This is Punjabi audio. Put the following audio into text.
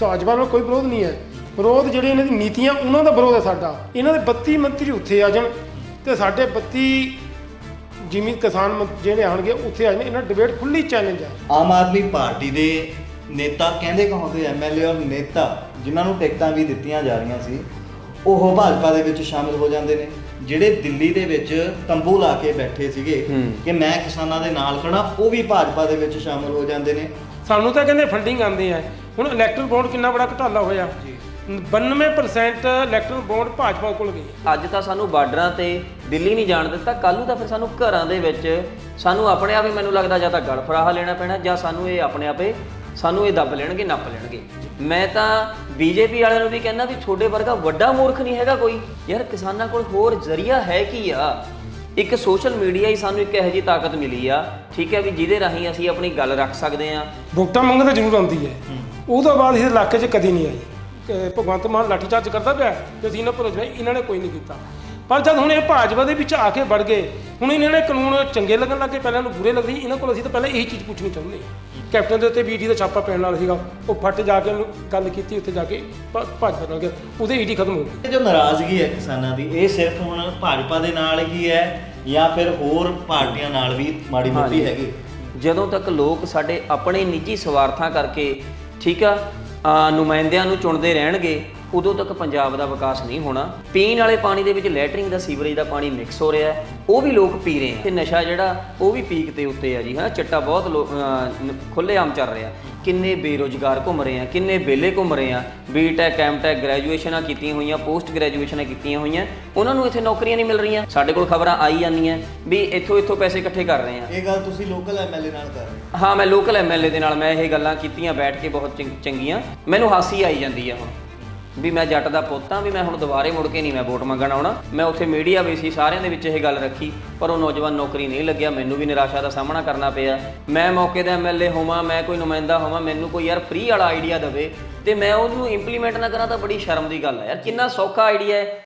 ਭਾਜਪਾ ਨਾਲ ਕੋਈ ਵਿਰੋਧ ਨਹੀਂ ਹੈ। ਵਿਰੋਧ ਜਿਹੜੇ ਇਹਨਾਂ ਦੀ ਨੀਤੀਆਂ ਉਹਨਾਂ ਦਾ ਵਿਰੋਧ ਹੈ ਸਾਡਾ। ਇਹਨਾਂ ਦੇ 32 ਮੰਤਰੀ ਉੱਥੇ ਆ ਜਾਣ ਤੇ ਸਾਡੇ 32 ਜਿਮੀ ਕਿਸਾਨ ਜਿਹੜੇ ਆਣਗੇ ਉੱਥੇ ਆ ਜਾਣ। ਇਹਨਾਂ ਡਿਬੇਟ ਖੁੱਲੀ ਚੈਲੰਜ ਹੈ। ਆਮ ਆਦਮੀ ਪਾਰਟੀ ਦੇ ਨੇਤਾ ਕਹਿੰਦੇ ਕਹਾਉਂਦੇ ਐਮਐਲਏ ਔਰ ਨੇਤਾ ਜਿਨ੍ਹਾਂ ਨੂੰ ਟਿਕਟਾਂ ਵੀ ਦਿੱਤੀਆਂ ਜਾ ਰਹੀਆਂ ਸੀ ਉਹ ਭਾਜਪਾ ਦੇ ਵਿੱਚ ਸ਼ਾਮਿਲ ਹੋ ਜਾਂਦੇ ਨੇ। ਜਿਹੜੇ ਦਿੱਲੀ ਦੇ ਵਿੱਚ ਤੰਬੂ ਲਾ ਕੇ ਬੈਠੇ ਸੀਗੇ ਹੂੰ। ਕਿ ਮੈਂ ਕਿਸਾਨਾਂ ਦੇ ਨਾਲ ਖੜਾ ਉਹ ਵੀ ਭਾਜਪਾ ਦੇ ਵਿੱਚ ਸ਼ਾਮਿਲ ਹੋ ਜਾਂਦੇ ਨੇ। ਸਾਨੂੰ ਤਾਂ ਕਹਿੰਦੇ ਫੰਡਿੰਗ ਆਉਂਦੇ ਆ ਹੁਣ ਇਲੈਕਟ੍ਰਲ ਬੌਂਡ ਕਿੰਨਾ ਬੜਾ ਘਟਾਲਾ ਹੋਇਆ। 92% ਇਲੈਕਟ੍ਰਲ ਬੌਂਡ ਭਾਜਪਾ ਕੋਲ ਗਏ ਅੱਜ ਤਾਂ ਸਾਨੂੰ ਬਾਰਡਰਾਂ ਤੇ ਦਿੱਲੀ ਨਹੀਂ ਜਾਣ ਦਿੱਤਾ ਕੱਲ ਨੂੰ ਤਾਂ ਫਿਰ ਸਾਨੂੰ ਘਰਾਂ ਦੇ ਵਿੱਚ ਸਾਨੂੰ ਆਪਣੇ ਆਪ ਹੀ ਮੈਨੂੰ ਲੱਗਦਾ ਜਾਂ ਤਾਂ ਗਲ ਫਰਾਹਾ ਲੈਣਾ ਪੈਣਾ ਜਾਂ ਸਾਨੂੰ ਇਹ ਆਪਣੇ ਆਪੇ ਸਾਨੂੰ ਇਹ ਦੱਬ ਲੈਣਗੇ ਨੱਪ ਲੈਣਗੇ। ਮੈਂ ਤਾਂ ਬੀਜੇਪੀ ਵਾਲਿਆਂ ਨੂੰ ਵੀ ਕਹਿੰਦਾ ਵੀ ਤੁਹਾਡੇ ਵਰਗਾ ਵੱਡਾ ਮੂਰਖ ਨਹੀਂ ਹੈਗਾ ਕੋਈ। ਯਾਰ ਕਿਸਾਨਾਂ ਕੋਲ ਹੋਰ ਜ਼ਰੀਆ ਹੈ ਕੀ ਆ? ਇੱਕ ਸੋਸ਼ਲ ਮੀਡੀਆ ਹੀ ਸਾਨੂੰ ਇੱਕ ਇਹੋ ਜਿਹੀ ਤਾਕਤ ਮਿਲੀ ਆ ਠੀਕ ਹੈ ਵੀ ਜਿਹਦੇ ਰਾਹੀਂ ਅਸੀਂ ਆਪਣੀ ਗੱਲ ਰੱਖ ਸਕਦੇ ਆ ਵੋਟਾਂ ਮੰਗਣ ਤਾਂ ਜ਼ਰੂਰ ਆਉਂਦੀ ਹੈ। ਉਹ ਤੋਂ ਬਾਅਦ ਇਸ ਇਲਾਕੇ 'ਚ ਕਦੀ ਨਹੀਂ ਆਈ। ਕਿ ਭਗਵੰਤ ਮਾਨ ਲਾਠੀਚਾਰਜ ਕਰਦਾ ਪਿਆ ਤੇ ਅਸੀਂ ਇਹਨਾਂ ਭਰੋਸੇ ਇਹਨਾਂ ਨੇ ਕੋਈ ਨਹੀਂ ਕੀਤਾ। ਪਰ ਜਦ ਹੁਣ ਇਹ ਭਾਜਪਾ ਦੇ ਵਿੱਚ ਆ ਕੇ ਵੜ ਗਏ ਹੁਣ ਇਹਨਾਂ ਨੇ ਕਾਨੂੰਨ ਚੰਗੇ ਲੱਗਣ ਲੱਗੇ ਪਹਿਲਾਂ ਨੂੰ ਬੁਰੇ ਲੱਗਦੇ ਸੀ ਇਹਨਾਂ ਕੋਲ ਅਸੀਂ ਤਾਂ ਪਹਿਲਾਂ ਇਹੀ ਚੀਜ਼ ਪੁੱਛਣੀ ਚਾਹੁੰਦੇ ਹਾਂ। ਕੈਪਟਨ ਦੇ ਉੱਤੇ ਬੀਡੀ ਦਾ ਛਾਪਾ ਪੈਣ ਨਾਲ ਸੀਗਾ ਉਹ ਫੱਟ ਜਾ ਕੇ ਉਹਨੂੰ ਗੱਲ ਕੀਤੀ ਉੱਥੇ ਜਾ ਕੇ ਭਾ- ਭਾਜਪਾ ਨਾਲ ਗਿਆ ਉਹਦੇ ਈਡੀ ਖਤਮ ਹੋ ਗਈ ਇਹ ਜੋ ਨਾਰਾਜ਼ਗੀ ਹੈ ਕਿਸਾਨਾਂ ਦੀ ਇਹ ਸਿਰਫ ਹੁਣ ਭਾਜਪਾ ਦੇ ਨਾਲ ਹੀ ਹੈ ਜਾਂ ਫਿਰ ਹੋਰ ਪਾਰਟੀਆਂ ਨਾਲ ਵੀ ਮਾੜੀ ਮੋਟੀ। ਹੈਗੀ ਜਦੋਂ ਤੱਕ ਲੋਕ ਸਾਡੇ ਆਪਣੇ ਨਿੱਜੀ ਸਵਾਰਥਾਂ ਕਰਕੇ ਠੀਕ ਆ ਨੁਮਾਇੰਦਿਆਂ ਨੂੰ ਚੁਣਦੇ ਰਹਿਣਗੇ ਉਦੋਂ ਤੱਕ ਪੰਜਾਬ ਦਾ ਵਿਕਾਸ ਨਹੀਂ ਹੋਣਾ। ਪੀਣ ਵਾਲੇ ਪਾਣੀ ਦੇ ਵਿੱਚ ਲੈਟਰਿੰਗ ਦਾ ਸੀਵਰੇਜ ਦਾ ਪਾਣੀ ਮਿਕਸ ਹੋ ਰਿਹਾ ਹੈ। ਉਹ ਵੀ ਲੋਕ ਪੀ ਰਹੇ ਆ ਤੇ ਨਸ਼ਾ ਜਿਹੜਾ ਉਹ ਵੀ ਪੀਕ ਤੇ ਉੱਤੇ ਆ ਜੀ ਹਾਂ ਚਿੱਟਾ ਬਹੁਤ ਖੁੱਲ੍ਹੇਆਮ ਚੱਲ ਰਿਹਾ। ਕਿੰਨੇ ਬੇਰੋਜ਼ਗਾਰ ਘੁੰਮ ਰਹੇ ਆ ਕਿੰਨੇ ਵਿਹਲੇ ਘੁੰਮ ਰਹੇ ਆ ਬੀਟੈਕ ਐਮਟੈਕ ਗ੍ਰੈਜੂਏਸ਼ਨਾਂ ਕੀਤੀਆਂ ਹੋਈਆਂ ਪੋਸਟ ਗ੍ਰੈਜੂਏਸ਼ਨਾਂ ਕੀਤੀਆਂ ਹੋਈਆਂ। ਉਹਨਾਂ ਨੂੰ ਇੱਥੇ ਨੌਕਰੀਆਂ ਨਹੀਂ ਮਿਲ ਰਹੀਆਂ। ਸਾਡੇ ਕੋਲ ਖਬਰਾਂ ਆਈ ਜਾਂਦੀਆਂ ਵੀ ਇੱਥੋਂ ਇੱਥੋਂ ਪੈਸੇ ਇਕੱਠੇ ਕਰ ਰਹੇ ਆ ਇਹ ਗੱਲ ਤੁਸੀਂ ਲੋਕਲ ਐਮਐਲਏ ਨਾਲ ਕਰ ਰਹੇ ਹੋ। ਮੈਂ ਲੋਕਲ ਐਮਐਲਏ ਦੇ ਨਾਲ ਮੈਂ ਇਹ ਗੱਲਾਂ ਕੀਤੀਆਂ ਬੈਠ ਕੇ ਬਹੁਤ ਚੰਗ- ਚੰਗੀਆਂ। ਮੈਨੂੰ ਹਾਸੀ ਆਈ ਜਾਂਦੀ ਆ ਹੁਣ। ਵੀ ਮੈਂ ਜੱਟ ਦਾ ਪੁੱਤ ਹਾਂ, ਵੀ ਮੈਂ ਹੁਣ ਦੁਬਾਰੇ ਮੁੜ ਕੇ ਨਹੀਂ ਮੈਂ ਵੋਟ ਮੰਗਣ ਆਉਣਾ। ਮੈਂ ਉੱਥੇ ਮੀਡੀਆ ਵੀ ਸੀ, ਸਾਰਿਆਂ ਦੇ ਵਿੱਚ ਇਹ ਗੱਲ ਰੱਖੀ, ਪਰ ਉਹ ਨੌਜਵਾਨ ਨੌਕਰੀ ਨਹੀਂ ਲੱਗਿਆ, ਮੈਨੂੰ ਵੀ ਨਿਰਾਸ਼ਾ ਦਾ ਸਾਹਮਣਾ ਕਰਨਾ ਪਿਆ। ਮੈਂ ਮੌਕੇ ਦਾ ਐਮਐਲਏ ਹੋਵਾਂ, ਮੈਂ ਕੋਈ ਨੁਮਾਇੰਦਾ ਹੋਵਾਂ, ਮੈਨੂੰ ਕੋਈ ਯਾਰ ਫ੍ਰੀ ਵਾਲਾ ਆਈਡੀਆ ਦੇਵੇ, ਤੇ ਮੈਂ ਉਹਨੂੰ ਇੰਪਲੀਮੈਂਟ ਨਾ ਕਰਾਂ ਤਾਂ ਬੜੀ ਸ਼ਰਮ ਦੀ ਗੱਲ ਹੈ ਯਾਰ ਕਿੰਨਾ ਸੌਖਾ ਆਈਡੀਆ ਹੈ।